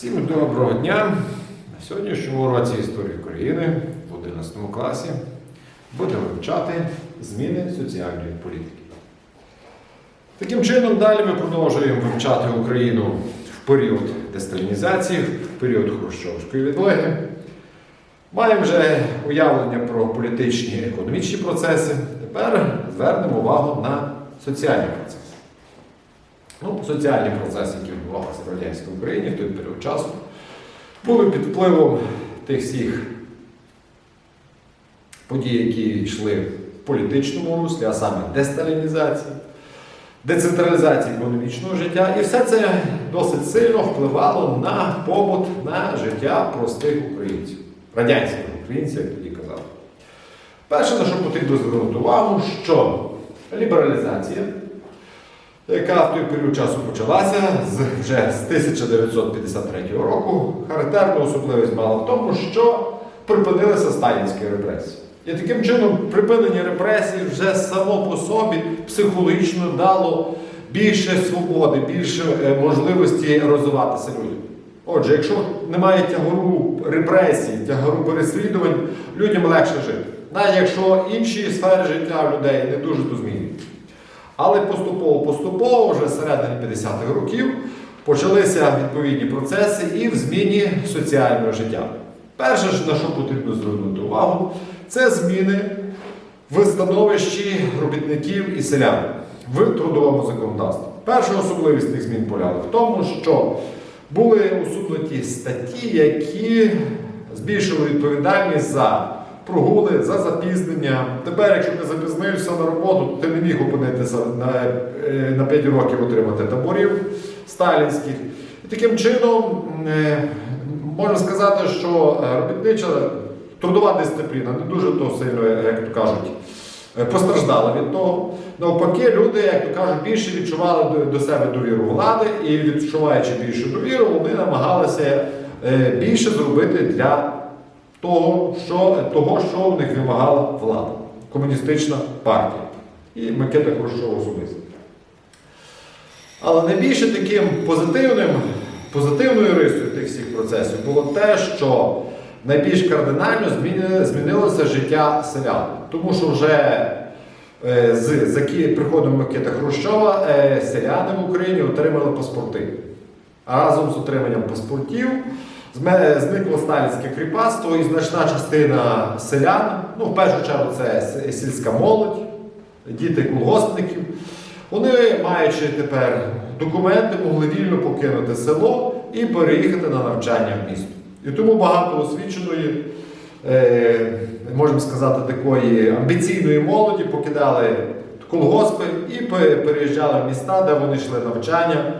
Всім доброго дня! На сьогоднішньому уроці історії України в 11 класі будемо вивчати зміни соціальної політики. Таким чином, далі ми продовжуємо вивчати Україну в період десталінізації, в період Хрущовської відлоги. Маємо вже уявлення про політичні і економічні процеси. Тепер звернемо увагу на соціальні процеси. Ну, соціальні процеси, які відбувалися в радянській Україні в той період часу, були під впливом тих всіх подій, які йшли в політичному руслі, а саме десталінізації, децентралізації економічного життя. І все це досить сильно впливало на побут, на життя простих українців, радянських українців, як тоді казали. Перше, на що потрібно звернути увагу, що лібералізація яка в той період часу почалася з, вже з 1953 року, характерну особливість мала в тому, що припинилися сталінські репресії. І таким чином припинення репресій вже само по собі психологічно дало більше свободи, більше е, можливості розвиватися людям. Отже, якщо немає тягару репресій, тягару переслідувань, людям легше жити. Навіть якщо інші сфери життя людей не дуже то змінюються. Але поступово-поступово, вже з середини 50-х років, почалися відповідні процеси і в зміні соціального життя. Перше, на що потрібно звернути увагу, це зміни в становищі робітників і селян в трудовому законодавстві. Перша особливість цих змін полягала в тому, що були усунуті статті, які збільшили відповідальність за прогули, за запізнення. Тепер, якщо ти запізнився на роботу, то ти не міг опинитися на, е, на 5 років отримати таборів сталінських. І таким чином е, можна сказати, що е, робітнича трудова дисципліна не дуже то сильно, як то кажуть, постраждала від того. Навпаки, люди, як то кажуть, більше відчували до- себе довіру влади і відчуваючи більшу довіру, вони намагалися більше зробити для того, що, того, що в них вимагала влада, комуністична партія і Микита Хрущов особисто. Але найбільше таким позитивним, позитивною рисою тих всіх процесів було те, що найбільш кардинально змінилося життя селян. Тому що вже е, з приходом Микита Хрущова е, селяни в Україні отримали паспорти. А разом з отриманням паспортів зникло сталінське кріпацтво і значна частина селян, ну в першу чергу це сільська молодь, діти колгоспників. Вони, маючи тепер документи, могли вільно покинути село і переїхати на навчання в місто. І тому багато освіченої, е, можемо сказати, такої амбіційної молоді покидали колгоспи і переїжджали в міста, де вони йшли навчання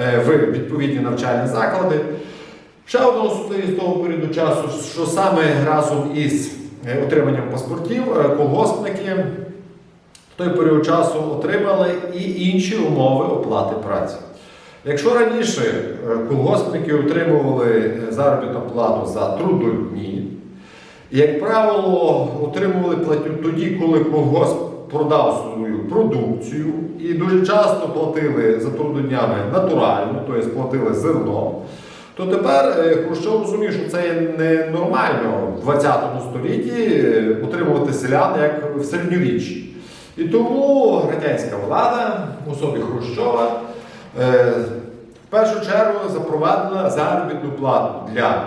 е, в відповідні навчальні заклади. Ще одна особливість того періоду часу, що саме разом із е, отриманням паспортів е, колгоспники в той період часу отримали і інші умови оплати праці. Якщо раніше е, колгоспники отримували заробітну плату за трудодні, як правило, отримували платню тоді, коли колгосп продав свою продукцію, і дуже часто платили за трудоднями натурально, тобто платили зерно, то тепер е, Хрущов розумів, що це ненормально в 20 столітті е, утримувати селян як в середньовіччі. І тому радянська влада в особі Хрущова е, в першу чергу запровадила заробітну плату для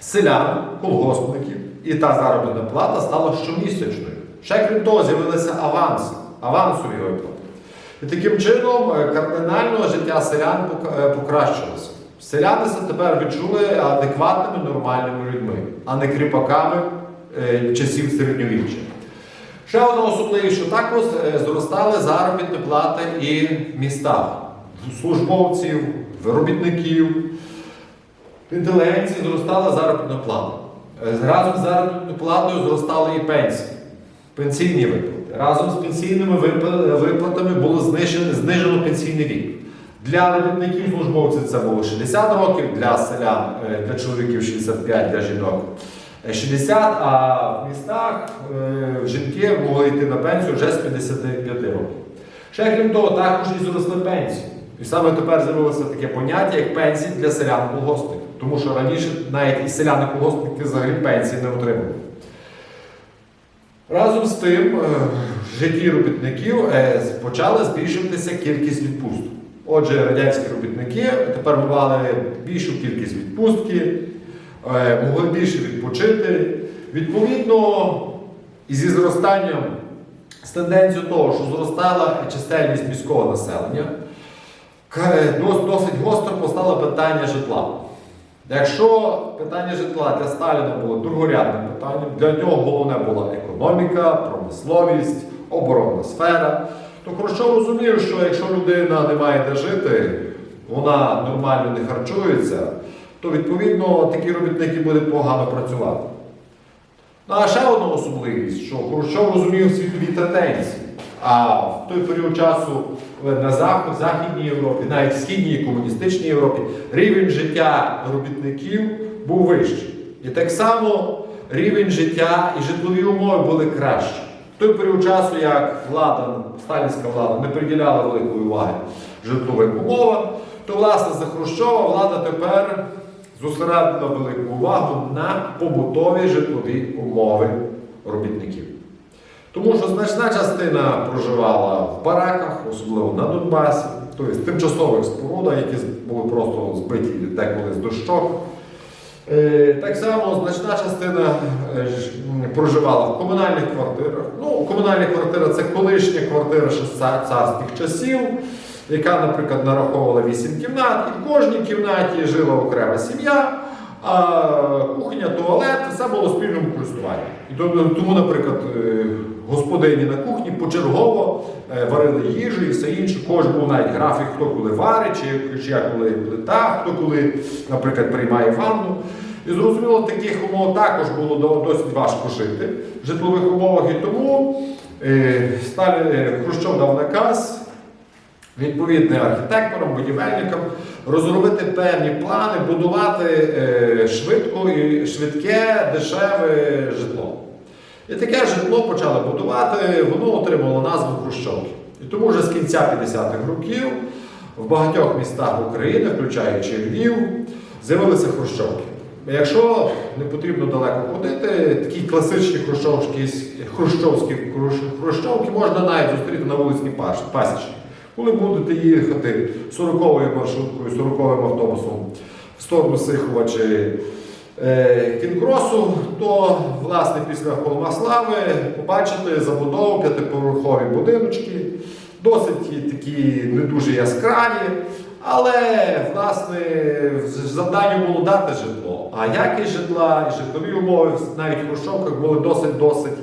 селян, колгоспників, і та заробітна плата стала щомісячною. Ще крім того, з'явилися аванси, авансові виплати. І таким чином е, кардинально життя селян е, покращилося. Селяни тепер відчули адекватними, нормальними людьми, а не кріпаками е, часів середньовіччя. Ще одна особливість, що також е, зростали заробітні плати і в містах службовців, в робітників, в інтелігенції зростала заробітна плата. Е, Разом з заробітною платою зростали і пенсії, пенсійні виплати. Разом з пенсійними виплатами було знижено, знижено пенсійний вік. Для робітників службовців це було 60 років, для селян, е, для чоловіків 65, для жінок 60, а в містах е, жінки могли йти на пенсію вже з 55 років. Ще крім того, також і зросли пенсії. І саме тепер з'явилося таке поняття, як пенсії для селян-колгоспників. Тому що раніше навіть і селяни-колгоспники взагалі пенсії не отримували. Разом з тим, е, в житті робітників е, почала збільшуватися кількість відпусток. Отже, радянські робітники тепер мали більшу кількість відпустки, е, могли більше відпочити. Відповідно, і зі зростанням з тенденцією того, що зростала чисельність міського населення, е, дос- досить гостро постало питання житла. Якщо питання житла для Сталіна було другорядним питанням, для нього головне була економіка, промисловість, оборонна сфера, то Хрущов розумів, що якщо людина не має де жити, вона нормально не харчується, то відповідно такі робітники будуть погано працювати. Ну, а ще одна особливість, що Хрущов розумів світові тенденції. А в той період часу е, на Захід, Західній Європі, навіть в Східній комуністичній Європі, рівень життя робітників був вищий. І так само рівень життя і житлові умови були кращі. Той період часу, як влада, сталінська влада не приділяла великої уваги житловим умовам, то власне за Хрущова влада тепер зосередила велику увагу на побутові житлові умови робітників. Тому що значна частина проживала в бараках, особливо на Донбасі, тобто тимчасових спорудах, які були просто збиті деколи з дощок. Е, Так само значна частина е, проживала в комунальних квартирах. Ну, комунальні квартира це колишня квартира царських часів, яка, наприклад, нараховувала 8 кімнат, і в кожній кімнаті жила окрема сім'я, а кухня, туалет все було спільному користуванні. І тому, наприклад, е, господині на кухні почергово е, варили їжу і все інше. Кожен був навіть графік, хто коли варить, чи, як коли плита, хто коли, наприклад, приймає ванну. І зрозуміло, таких умов також було досить важко жити в житлових умовах. І тому е, е, Хрущов дав наказ відповідним архітекторам, будівельникам розробити певні плани, будувати е, швидко і швидке, дешеве житло. І таке житло почали будувати, воно отримало назву Хрущовки. І тому вже з кінця 50-х років в багатьох містах України, включаючи Львів, з'явилися Хрущовки. Якщо не потрібно далеко ходити, такі класичні хрущовські, хрущовські хрущовки можна навіть зустріти на вулиці Пасічній. Коли будете їхати 40-ю маршруткою, 40-м автобусом в сторону Сихова чи е, Кінкросу, то власне після Холма Слави побачите забудову п'ятиповерхові будиночки, досить такі не дуже яскраві. Але власне завдання було дати житло. А якість житла і житлові умови навіть в Хрущовках були досить-досить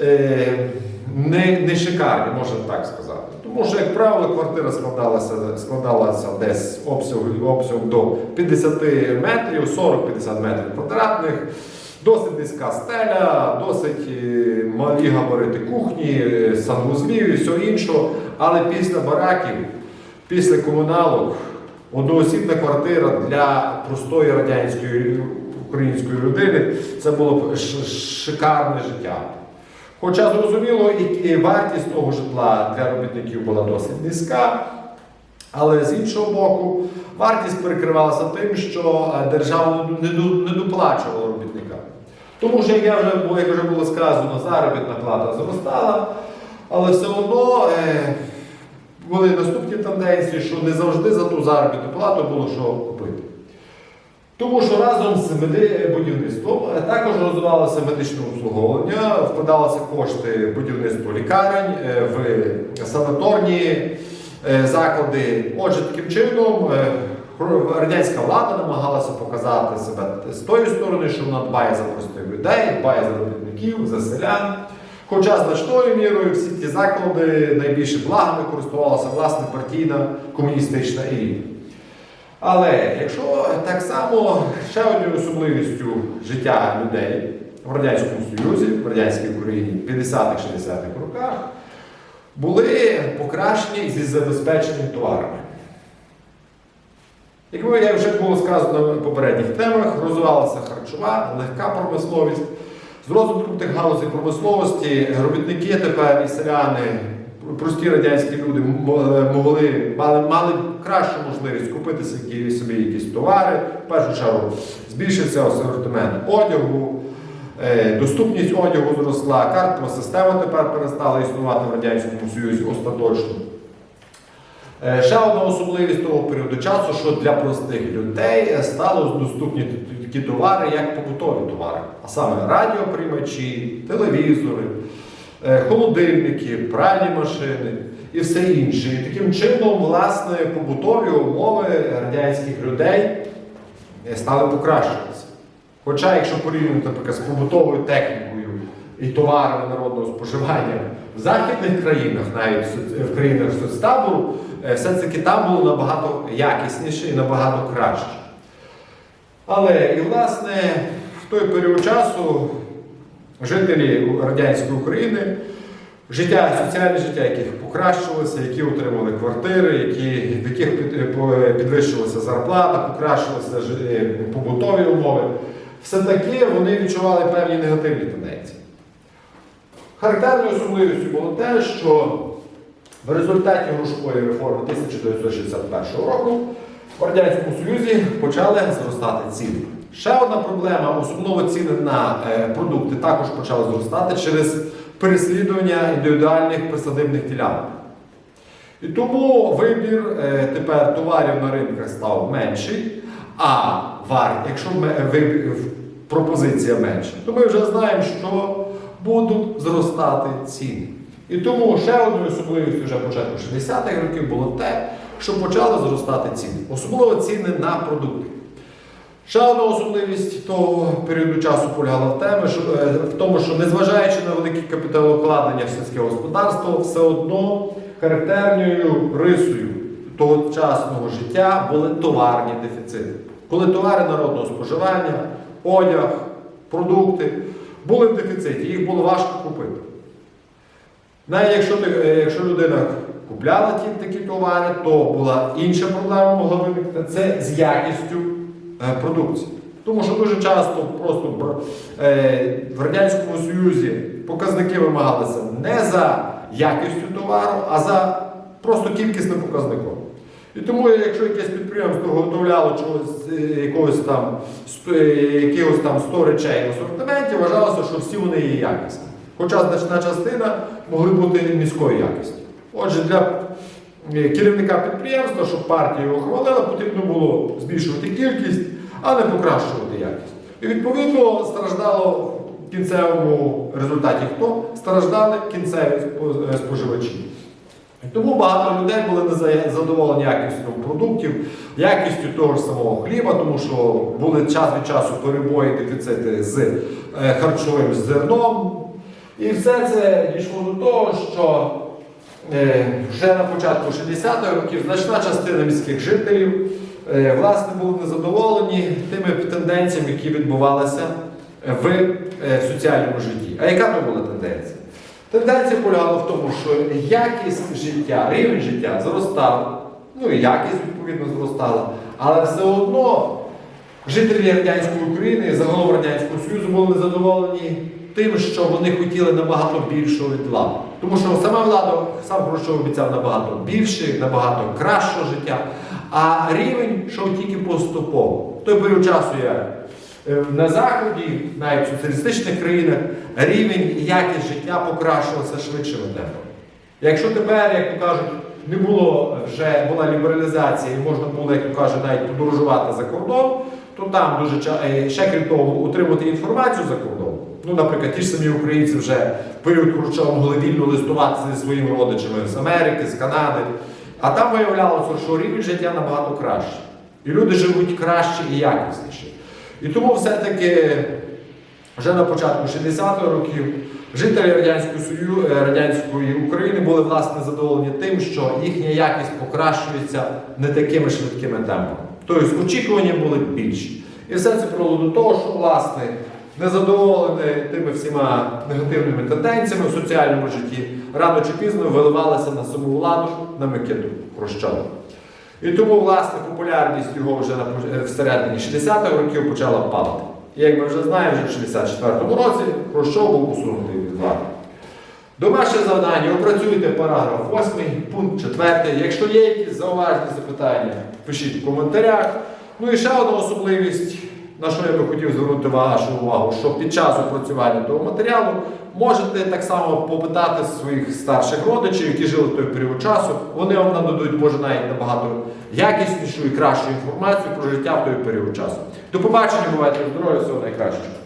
е, не, не шикарні, можна так сказати. Тому що, як правило, квартира складалася, складалася десь обсягом, обсягом до 50 метрів, 40-50 метрів квадратних, досить низька стеля, досить е, малі габарити кухні, е, санвузлів і все іншого. Але після бараків, після комуналок, одноосібна квартира для простої радянської української людини це було б шикарне життя. Хоча, зрозуміло, і і вартість того житла для робітників була досить низька, але з іншого боку, вартість перекривалася тим, що е, держава не доплачувала робітникам. Тому що, як, я вже, як вже було сказано, заробітна плата зростала, але все одно е, були наступні тенденції, що не завжди за ту заробітну плату було що купити. Тому що разом з будівництвом також розвивалося медичне обслуговування, вкладалися кошти в будівництво лікарень, е, в санаторні е, заклади. Отже, таким чином е, радянська влада намагалася показати себе з тої сторони, що вона дбає за простих людей, дбає за робітників, за селян. Хоча значною мірою всі ті заклади найбільше благами користувалася власне партійна комуністична еліта. Але якщо так само ще однією особливістю життя людей в Радянському Союзі, в радянській Україні в 50-х-60-х роках були покращені зі забезпеченням товарами. Як вже було сказано в попередніх темах, розвивалася харчова, легка промисловість. З розвитком тих галузей промисловості робітники тепер і селяни прості радянські люди е, могли, мали, мали кращу можливість купити собі, якісь товари. В першу чергу збільшився асортимент одягу, е, доступність одягу зросла, картова система тепер перестала існувати в Радянському Союзі остаточно. Е, Ще одна особливість того періоду часу, що для простих людей стало доступні такі товари, як побутові товари, а саме радіоприймачі, телевізори, е, холодильники, пральні машини і все інше. І таким чином, власне, побутові умови радянських людей е, стали покращуватися. Хоча, якщо порівняти наприклад, з побутовою технікою і товарами народного споживання в західних країнах, навіть в країнах соцтабору, е, все-таки там було набагато якісніше і набагато краще. Але і власне в той період часу жителі радянської України, життя, соціальне життя яких покращувалося, які отримали квартири, які, в яких під- по- підвищувалася зарплата, покращувалися жи- е, побутові умови, все-таки вони відчували певні негативні тенденції. Характерною особливістю було те, що в результаті грошової реформи 1961 року в Радянському Союзі почали зростати ціни. Ще одна проблема, особливо ціни на е, продукти також почали зростати через переслідування індивідуальних присадибних ділянок. І тому вибір е, тепер товарів на ринках став менший, а вар, якщо вибір- пропозиція менша, то ми вже знаємо, що будуть зростати ціни. І тому ще одною особливістю вже початку 60-х років було те, що почали зростати ціни, особливо ціни на продукти. Ще одна особливість того періоду часу полягала в, темі, що, е, в тому, що незважаючи на великі капіталовкладення в сільське господарство, все одно характерною рисою тогочасного життя були товарні дефіцити. Коли товари народного споживання, одяг, продукти були в дефіциті, їх було важко купити. Навіть якщо, е, якщо людина купляла ті такі товари, то була інша проблема могла виникнути це з якістю е, продукції. Тому що дуже часто просто е, в Радянському Союзі показники вимагалися не за якістю товару, а за просто кількісним показником. І тому, якщо якесь підприємство виготовляло чогось, е, якогось там, якихось там 100 речей в асортименті, вважалося, що всі вони є якісні. Хоча значна частина могли бути низької якості. Отже, для е, керівника підприємства, щоб партія його хвалила, потрібно було збільшувати кількість, а не покращувати якість. І відповідно страждало в кінцевому результаті хто? Страждали кінцеві е, споживачі. Тому багато людей були не задоволені якістю продуктів, якістю того ж самого хліба, тому що були час від часу перебої, дефіцити з е, харчовим зерном. І все це дійшло до того, що вже на початку 60-х років значна частина міських жителів е, власне були незадоволені тими тенденціями, які відбувалися в е, соціальному житті. А яка то була тенденція? Тенденція полягала в тому, що якість життя, рівень життя зростав, ну і якість відповідно зростала, але все одно жителі радянської України загалом Радянського Союзу були незадоволені тим, що вони хотіли набагато більшого від влади. Тому що сама влада, сам Хрущов обіцяв набагато більше, набагато кращого життя, а рівень йшов тільки поступово. В той період часу я Е, На Заході, навіть в соціалістичних країнах, рівень і якість життя покращувався швидшими темпами. Якщо тепер, як то кажуть, не було вже була лібералізація і можна було, як то кажуть, навіть подорожувати за кордон, то там дуже е, ще крім того, отримати інформацію за кордоном. Ну, наприклад, ті ж самі українці вже в період Хрущова могли вільно листувати зі своїми родичами з Америки, з Канади. А там виявлялося, що рівень життя набагато краще. І люди живуть краще і якісніше. І тому все-таки вже на початку 60-х років жителі Радянської, Сою... е, Радянської України були власне задоволені тим, що їхня якість покращується не такими швидкими темпами. Тобто очікування були більші. І все це привело до того, що власне незадоволені тими всіма негативними тенденціями в соціальному житті, рано чи пізно виливалися на саму владу на Микиту Хрущова. І тому, власне, популярність його вже на е, всередині 60-х років почала падати. І як ми вже знаємо, вже в 64-му році Хрущов був усунутий від влади. Домашнє завдання. Опрацюйте параграф 8, пункт 4. Якщо є якісь зауваження, запитання, пишіть в коментарях. Ну і ще одна особливість, на що я би хотів звернути вашу увагу, що під час опрацювання того матеріалу можете так само попитати своїх старших родичів, які жили в той період часу. Вони вам нададуть, може, навіть набагато якіснішу і кращу інформацію про життя в той період часу. До побачення, бувайте здорові, всього найкращого.